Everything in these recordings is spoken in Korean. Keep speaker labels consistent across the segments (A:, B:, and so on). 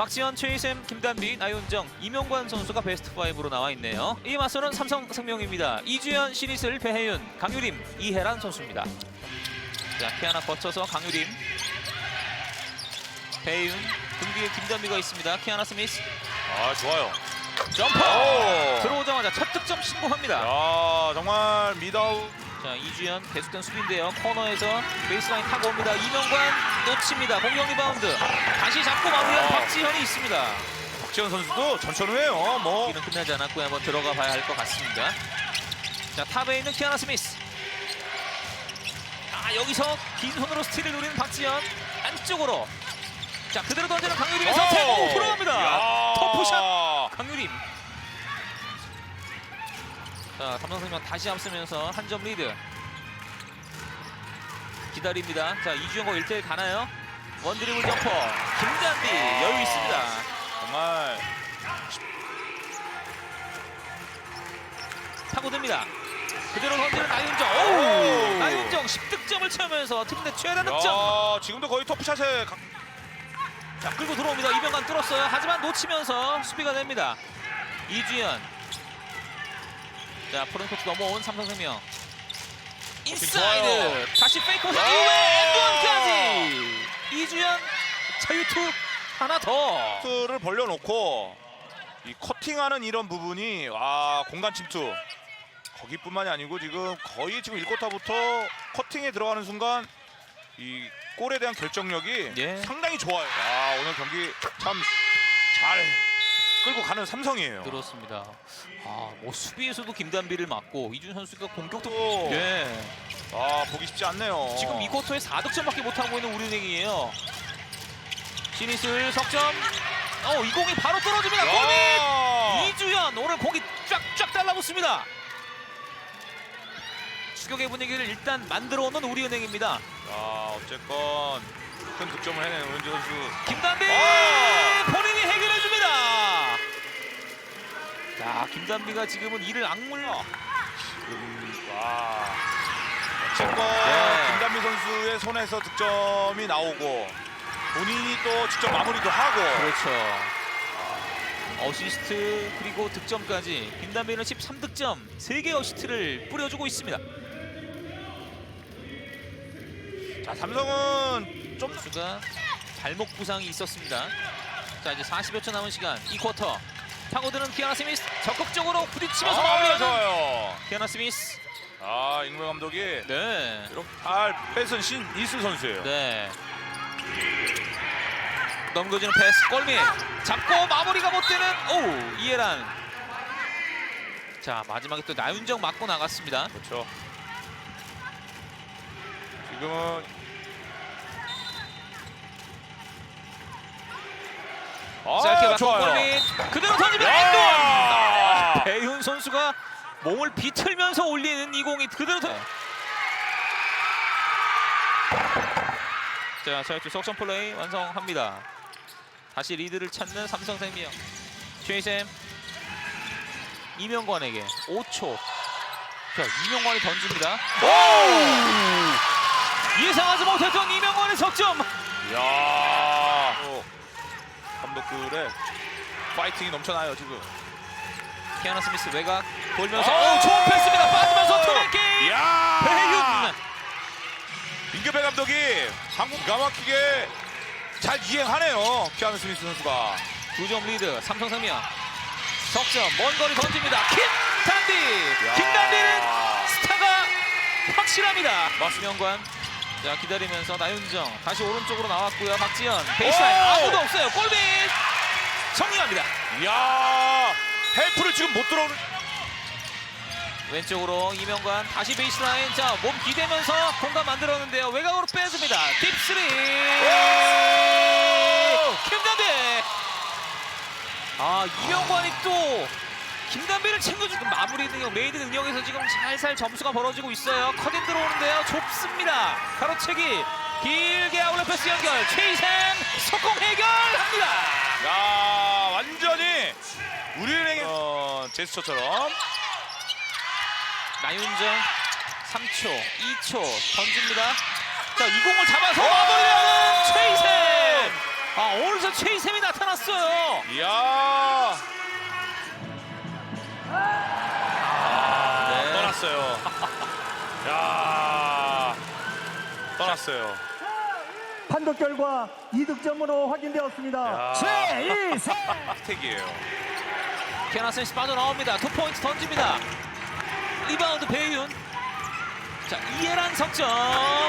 A: 박지현, 최희샘, 김단비, 나윤정, 이명관 선수가 베스트 5로 나와 있네요. 이 맞서는 삼성생명입니다. 이주연, 신이슬, 배혜윤, 강유림, 이혜란 선수입니다. 자, 키 하나 거쳐서 강유림, 배혜윤, 등 뒤에 김단비가 있습니다. 키아나 스미스,
B: 아 좋아요.
A: 점퍼!
B: 오.
A: 들어오자마자 첫 득점 신고합니다.
B: 야 정말 미다우.
A: 자 이주연 계속된 수비인데요. 코너에서 베이스라인 타고 옵니다. 이명관 놓칩니다. 공격 리바운드. 다시 잡고 마무리한
B: 어.
A: 박지현이 있습니다.
B: 박지현 선수도 전천후예요. 뭐.
A: 경기는 끝나지 않았고 한번 들어가 봐야 할 것 같습니다. 자 탑에 있는 키아나 스미스. 아 여기서 긴 손으로 스틸을 노리는 박지현. 안쪽으로. 자 그대로 던지는 강유림의 선택. 오 들어갑니다.
B: 야.
A: 터프샷 강유림 자 삼성생명 다시 앞서면서 한 점 리드. 기다립니다. 자 이주영과 1대1 가나요? 원드리블 점퍼. 김단비 여유 있습니다.
B: 정말.
A: 파고듭니다. 그대로 던지는 나윤정. 오!
B: 오!
A: 나윤정 10득점을 채우면서 팀 내 최다 득점.
B: 야 지금도 거의 터프샷에 가...
A: 자 끌고 들어옵니다. 이병관 뚫었어요. 하지만 놓치면서 수비가 됩니다. 이주연 자 프론코트 넘어온 삼성생명 인사이드. 다시 페이커
B: 야!
A: 이후에 엔드원까지 이주연 자유투 하나
B: 더를 벌려놓고 이 커팅하는 이런 부분이 와 공간 침투 거기뿐만이 아니고 지금 거의 지금 1쿼터부터 커팅에 들어가는 순간 이 골에 대한 결정력이
A: 예.
B: 상당히 좋아요. 아 오늘 경기 참 잘 끌고 가는 삼성이에요.
A: 그렇습니다 아, 뭐 수비에서도 김단비를 맞고 이준 선수가 공격도
B: 또
A: 예.
B: 아 보기 쉽지 않네요.
A: 지금 이 쿼터에 4득점밖에 못 하고 있는 우리은행이에요. 신이슬 석점. 어, 이 공이 바로 떨어집니다. 골밑!
B: 야!
A: 이주연 오늘 공이 쫙쫙 달라붙습니다. 추격의 분위기를 일단 만들어 오는 우리은행입니다.
B: 아 어쨌건 큰 득점을 해낸 오현주 선수.
A: 김단비
B: 아!
A: 자, 김단비가 지금은 이를 악물러.
B: 지금 와 어쨌건
A: 네.
B: 김단비 선수의 손에서 득점이 나오고 본인이 또 직접 마무리도 하고
A: 그렇죠. 어시스트 그리고 득점까지 김단비는 13득점 3개 어시스트를 뿌려주고 있습니다.
B: 자 삼성은 좀
A: 선수가 발목 부상이 있었습니다. 자 이제 40여 초 남은 시간 이 쿼터 파고드는 키아나 스미스 적극적으로 부딪히면서
B: 아,
A: 마무리하는
B: 좋아요.
A: 키아나 스미스
B: 아 잉물 감독이
A: 네.
B: 이렇게 잘 뺏은 신이슬 선수예요.
A: 네. 넘겨지는 패스 골밑 잡고 마무리가 못 되는 오 이해란 자 마지막에 또 나윤정 맞고 나갔습니다
B: 그렇죠. 지금은
A: 짧게 맞고
B: 좋아요.
A: 골밑 그대로 던집니다.
B: 야!
A: 엔드원. 배윤 선수가 몸을 비틀면서 올리는 이 공이 그대로 던... 자 자유투 석션 플레이 완성합니다. 다시 리드를 찾는 삼성생명. 최희샘. 이명관에게 5초. 자 이명관이 던집니다. 예상하지 못했던 이명관의 석점.
B: 야. 또 감독들의 파이팅이 넘쳐나요 지금.
A: 키아나 스미스 외곽 돌면서
B: 아!
A: 오 좋은 패스입니다 빠지면서 투맨 게임
B: 야
A: 배윤
B: 민규배 감독이 한국 기가 막히게 잘 이행하네요. 키아누 스미스 선수가.
A: 2점 리드 삼성생명 석점 먼 거리 던집니다 김단비
B: 야.
A: 김단비는 스타가 확실합니다 마수명관 자 기다리면서 나윤정 다시 오른쪽으로 나왔고요. 박지현 베이스라인
B: 오.
A: 아무도 없어요. 골밑! 정리합니다.
B: 이야 헬프를 지금 못 들어오는.
A: 왼쪽으로 이명관 다시 베이스라인. 자 몸 기대면서 공간 만들었는데요. 외곽으로 빼줍니다. 딥스리. 김단비 아 이명관이 또 김단비를 챙겨주고 마무리 능력 레이드 능력에서 지금 살살 점수가 벌어지고 있어요. 커딘 들어오는데요. 좁습니다. 가로채기 길게 아울러 패스 연결. 최희샘 속공 해결합니다.
B: 야 완전히 우리은행의 어, 제스처처럼.
A: 나윤정 3초 2초 던집니다. 자 이 공을 잡아서 마무리하는 최희샘 아 오른손 최희샘이 나타났어요.
B: 이야. 떠났어요.
C: 판독 결과 이득점으로 확인되었습니다.
B: 야.
C: 최이세
B: 스택이에요.
A: 케나 스미스 빠져나옵니다. 투 포인트 던집니다. 리바운드 배윤. 자 이해란 석점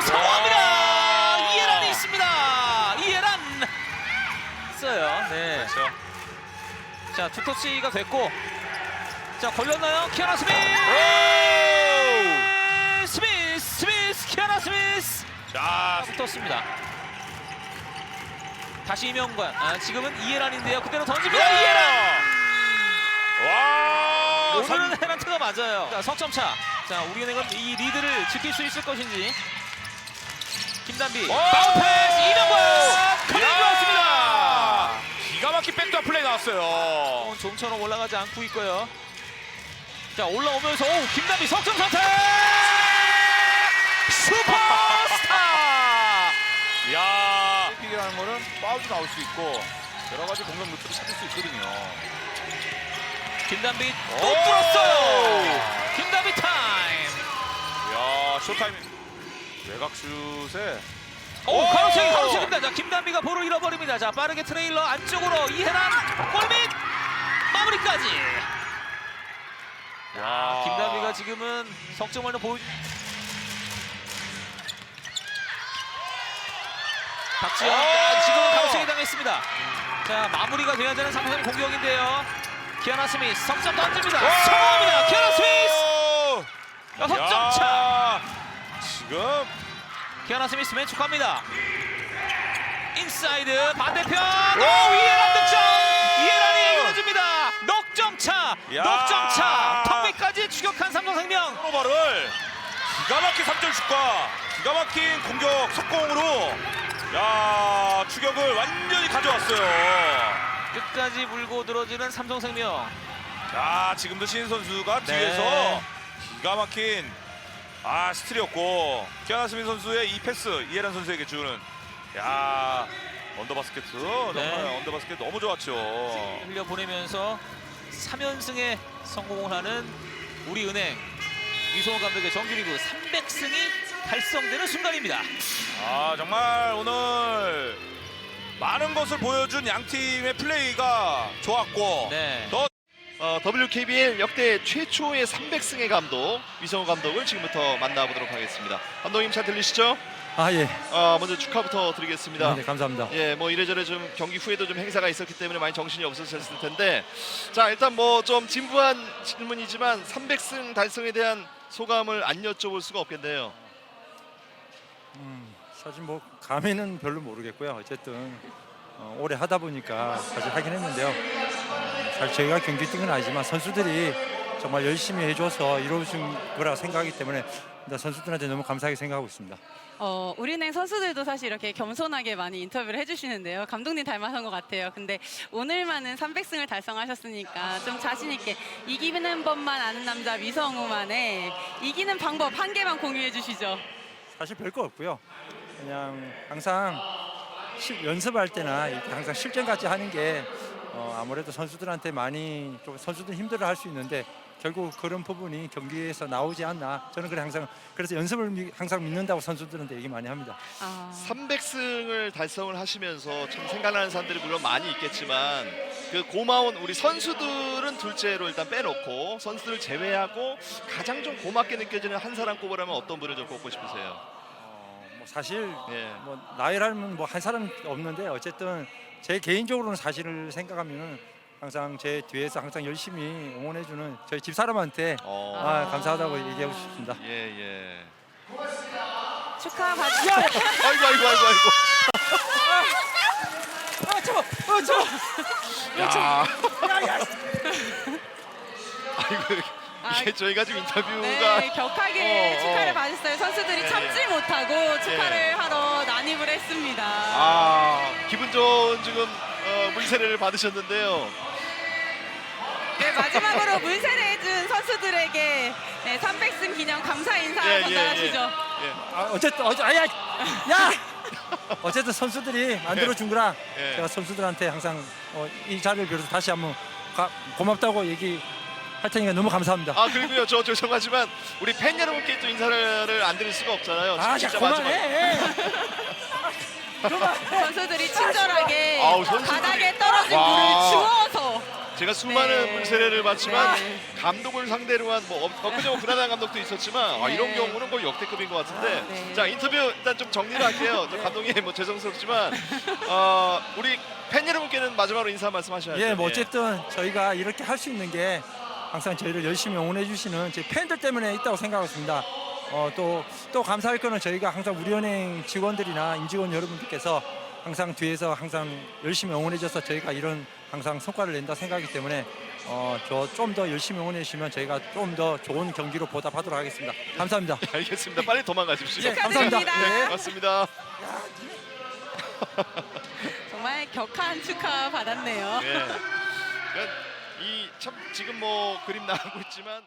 A: 성공합니다.
B: 와.
A: 이해란이 있습니다. 이해란 있어요. 네.
B: 그렇죠.
A: 자 투터치가 됐고 자 걸렸나요? 키아나 스미스.
B: 오!
A: 스미스 스미스 키아나 스미스.
B: 자,
A: 붙었습니다. 다시 이명관. 아, 지금은 이해란인데요. 그대로 던집니다. 이해란.
B: 와!
A: 오늘은 헤란트가 맞아요. 자, 석점 차. 자, 우리은행은 이 리드를 지킬 수 있을 것인지. 김단비.
B: 오!
A: 바운드 패스 이명관. 커닝
B: 야!
A: 좋았습니다.
B: 기가 막힌 백도어 플레이 나왔어요.
A: 어, 좀처럼 올라가지 않고 있고요. 자, 올라오면서 오, 김단비 석점 선택. 슈퍼스타.
B: 야, 픽이라는 거는 파울도 나올 수 있고 여러 가지 공격 루트를 찾을 수 있거든요.
A: 김단비
B: 오!
A: 또 뚫었어요. 김단비 타임.
B: 야, 쇼타임 외곽 슛에
A: 오,
B: 오!
A: 가로채기 가로채기입니다. 자, 김단비가 볼을 잃어버립니다. 자, 빠르게 트레일러 안쪽으로 이해란 골밑 마무리까지. 야, 김단비가 지금은 석점을 보여. 박지현
B: 오!
A: 아, 지금은 가로채기 당했습니다. 자, 마무리가 돼야 되는 삼성 공격인데요. 키아나 스미스 석점 던집니다. 성공합니다. 키아나 스미스 여섯 점 차.
B: 야, 지금
A: 키아나 스미스 왼쪽합니다. 인사이드 반대편.
B: 오!
A: 오 이해란 득점. 이해란이 이끌어줍니다. 넉점차.
B: 야!
A: 넉점 차. 턱밑까지 추격한 삼성생명.
B: 오버를 기가 막힌 3점 슛과 기가 막힌 공격 속공으로 야 추격을 완전히 가져왔어요.
A: 끝까지 물고 들어지는 삼성생명.
B: 자 지금도 신 선수가
A: 네.
B: 뒤에서 기가 막힌 아 스틸이었고 키아나 스민 선수의 이 패스 이해란 선수에게 주는 야 언더바스켓 정말
A: 네.
B: 언더바스켓 너무 좋았죠.
A: 흘려 보내면서 3연승에 성공을 하는 우리은행 이소원 감독의 정규리그 300승이 달성되는 순간입니다.
B: 아 정말 오늘 많은 것을 보여준 양 팀의 플레이가 좋았고
A: 네.
B: 더
D: 어, WKBL 역대 최초의 300승의 감독 위성호 감독을 지금부터 만나보도록 하겠습니다. 감독님 잘 들리시죠?
E: 아 예.
D: 어, 먼저 축하부터 드리겠습니다.
E: 네, 감사합니다.
D: 예, 뭐 이래저래 좀 경기 후에도 좀 행사가 있었기 때문에 많이 정신이 없으셨을 텐데, 자 일단 뭐 좀 진부한 질문이지만 300승 달성에 대한 소감을 안 여쭤볼 수가 없겠네요.
E: 음, 사실 뭐 감회는 별로 모르겠고요. 어쨌든 어, 오래 하다 보니까 사실 하긴 했는데요. 어, 사실 저희가 경기 뛴건 아니지만 선수들이 정말 열심히 해줘서 이루어진 거라 생각하기 때문에 일단 선수들한테 너무 감사하게 생각하고 있습니다.
F: 어, 우리은행 선수들도 사실 이렇게 겸손하게 많이 인터뷰를 해주시는데요. 감독님 닮아선 것 같아요. 근데 오늘만은 300승을 달성하셨으니까 좀 자신 있게 이기는 법만 아는 남자 위성우만의 이기는 방법 한 개만 공유해 주시죠.
E: 사실 별거 없고요. 그냥 항상 시- 연습할 때나 이렇게 항상 실전까지 하는 게 어, 아무래도 선수들한테 많이 좀 선수들 힘들어 할 수 있는데 결국 그런 부분이 경기에서 나오지 않나 저는 그래 항상 그래서 연습을 미- 항상 믿는다고 선수들한테 얘기 많이 합니다.
F: 아,
D: 300승을 달성을 하시면서 참 생각나는 사람들이 물론 많이 있겠지만 그 고마운 우리 선수들은 둘째로 일단 빼놓고 선수들을 제외하고 가장 좀 고맙게 느껴지는 한 사람 꼽으라면 어떤 분을 좀 꼽고 싶으세요?
E: 어, 뭐 사실
D: 예.
E: 뭐 나이라면 뭐 한 사람 없는데 어쨌든 제 개인적으로는 사실을 생각하면은 항상 제 뒤에서 항상 열심히 응원해주는 저희 집 사람한테
D: 어.
E: 아, 감사하다고 얘기하고 싶습니다.
D: 예, 예.
F: 축하 받으
D: 아이고 아이고 아이고 아이고.
E: 아, 저거, 어, 저거.
D: 야. 아이고 이게
F: 아,
D: 저희가 지금 인터뷰가
F: 네, 격하게
D: 어,
F: 축하를
D: 어.
F: 받으셨어요. 선수들이
D: 네,
F: 참지
D: 네.
F: 못하고 축하를
D: 네.
F: 하러 난입을 했습니다.
D: 아 기분 좋은 지금 어, 물세례를 받으셨는데요.
F: 네, 마지막으로 물세례 해준 선수들에게 네, 300승 기념 감사 인사
D: 예, 예,
F: 전달하시죠.
D: 예.
E: 아, 어쨌든 어제 아야, 야, 어쨌든 선수들이 만들어 준 거라
D: 예.
E: 제가 선수들한테 항상 어, 이 자리를 빌어서 다시 한번 가- 고맙다고 얘기 할 테니까 너무 감사합니다.
D: 아 그리고요 저 죄송하지만 우리 팬 여러분께 또 인사를 안 드릴 수가 없잖아요.
E: 아,
D: 진짜
E: 자,
D: 마지막.
E: 그만해.
F: 선수들이 친절하게
D: 아우, 선수들이-
F: 바닥에 떨어진
B: 와.
F: 물을 주워서
D: 제가 수많은
F: 네.
D: 물세례를 받지만
F: 네.
D: 감독을 상대로 한뭐 엊그제 구나단 감독도 있었지만 아,
F: 네.
D: 이런 경우는 거의 역대급인 것 같은데
F: 아, 네.
D: 자 인터뷰 일단 좀 정리를 할게요. 저 감독님 뭐 죄송스럽지만 어, 우리 팬 여러분께는 마지막으로 인사 말씀하셔야죠.
E: 예, 뭐 어쨌든 저희가 이렇게 할 수 있는 게 항상 저희를 열심히 응원해 주시는 제 팬들 때문에 있다고 생각하고 있습니다. 어, 또, 또 감사할 거는 저희가 항상 우리은행 직원들이나 임직원 여러분들께서 항상 뒤에서 항상 열심히 응원해 줘서 저희가 이런 항상 성과를 낸다 생각하기 때문에 어, 저 좀 더 열심히 응원해 주시면 저희가 좀 더 좋은 경기로 보답하도록 하겠습니다. 감사합니다.
D: 알겠습니다. 빨리 도망가십시오.
E: 예, 감사합니다.
F: 축하드립니다.
E: 예.
D: 고맙습니다.
F: 정말 격한 축하 받았네요.
D: 예. 그러니까 이참 지금 뭐 그림 나오고 있지만